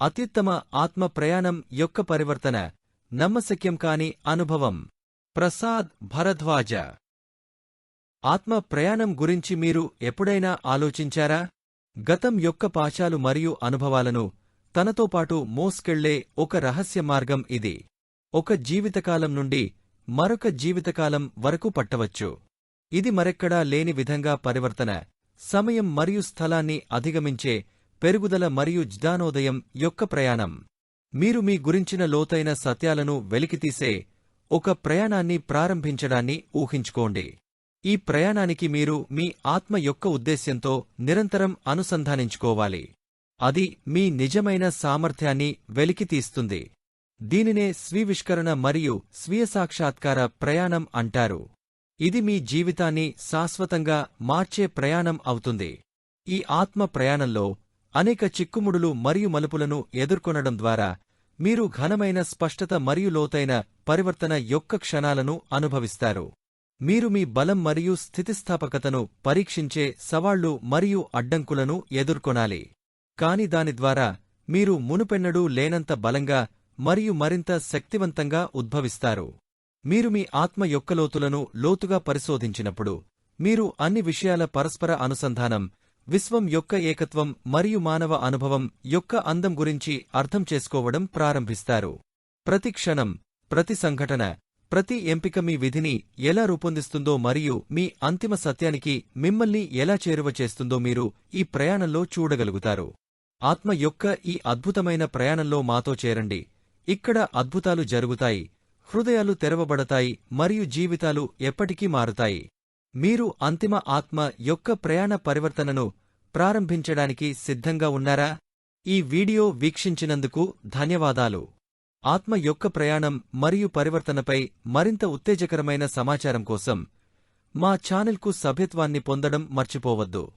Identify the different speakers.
Speaker 1: అత్యుత్తమ ఆత్మ ప్రయాణం యొక్క పరివర్తన నమ్మశక్యం కాని అనుభవం. ప్రసాద్ భరద్వాజ. ఆత్మ ప్రయాణం గురించి మీరు ఎప్పుడైనా ఆలోచించారా? గతం యొక్క పాశాలు మరియు అనుభవాలను తనతో పాటు మోసుకెళ్ళే ఒక రహస్య మార్గం ఇది. ఒక జీవితకాలం నుండి మరొక జీవితకాలం వరకు పట్టవచ్చు. ఇది మరెక్కడా లేని విధంగా పరివర్తన సమయం మరియు స్థలాన్ని అధిగమించే పెరుగుదల మరియు జ్ఞానోదయం యొక్క ప్రయాణం. మీరు మీ గురించిన లోతైన సత్యాలను వెలికితీసే ఒక ప్రయాణాన్ని ప్రారంభించడాన్ని ఊహించుకోండి. ఈ ప్రయాణానికి మీరు మీ ఆత్మ యొక్క ఉద్దేశ్యంతో నిరంతరం అనుసంధానించుకోవాలి. అది మీ నిజమైన సామర్థ్యాన్ని వెలికితీస్తుంది. దీనినే స్వీవిష్కరణ మరియు స్వీయ సాక్షాత్కార ప్రయాణం అంటారు. ఇది మీ జీవితాన్ని శాశ్వతంగా మార్చే ప్రయాణం అవుతుంది. ఈ ఆత్మ ప్రయాణంలో అనేక చిక్కుముడులు మరియు మలుపులను ఎదుర్కొనడం ద్వారా మీరు ఘనమైన స్పష్టత మరియు లోతైన పరివర్తన యొక్క క్షణాలను అనుభవిస్తారు. మీరు మీ బలం మరియు స్థితిస్థాపకతను పరీక్షించే సవాళ్ళు మరియు అడ్డంకులను ఎదుర్కొనాలి. కాని దాని ద్వారా మీరు మునుపెన్నడూ లేనంత బలంగా మరియు మరింత శక్తివంతంగా ఉద్భవిస్తారు. మీరు మీ ఆత్మ యొక్క లోతులను లోతుగా పరిశోధించినప్పుడు మీరు అన్ని విషయాల పరస్పర అనుసంధానం విశ్వం యొక్క ఏకత్వం మరియు మానవ అనుభవం యొక్క అందం గురించి అర్థం చేసుకోవడం ప్రారంభిస్తారు. ప్రతి క్షణం ప్రతి సంఘటన ప్రతి ఎంపిక మీ విధిని ఎలా రూపొందిస్తుందో మరియు మీ అంతిమ సత్యానికి మిమ్మల్ని ఎలా చేరువ చేస్తుందో మీరు ఈ ప్రయాణంలో చూడగలుగుతారు. ఆత్మ యొక్క ఈ అద్భుతమైన ప్రయాణంలో మాతో చేరండి. ఇక్కడ అద్భుతాలు జరుగుతాయి హృదయాలు తెరవబడతాయి మరియు జీవితాలు ఎప్పటికీ మారుతాయి. మీరు అంతిమ ఆత్మ యొక్క ప్రయాణ పరివర్తనను ప్రారంభించడానికి సిద్ధంగా ఉన్నారా? ఈ వీడియో వీక్షించినందుకు ధన్యవాదాలు. ఆత్మ యొక్క ప్రయాణం మరియు పరివర్తనపై మరింత ఉత్తేజకరమైన సమాచారం కోసం మా ఛానల్కు సభ్యత్వాన్ని పొందడం మర్చిపోవద్దు.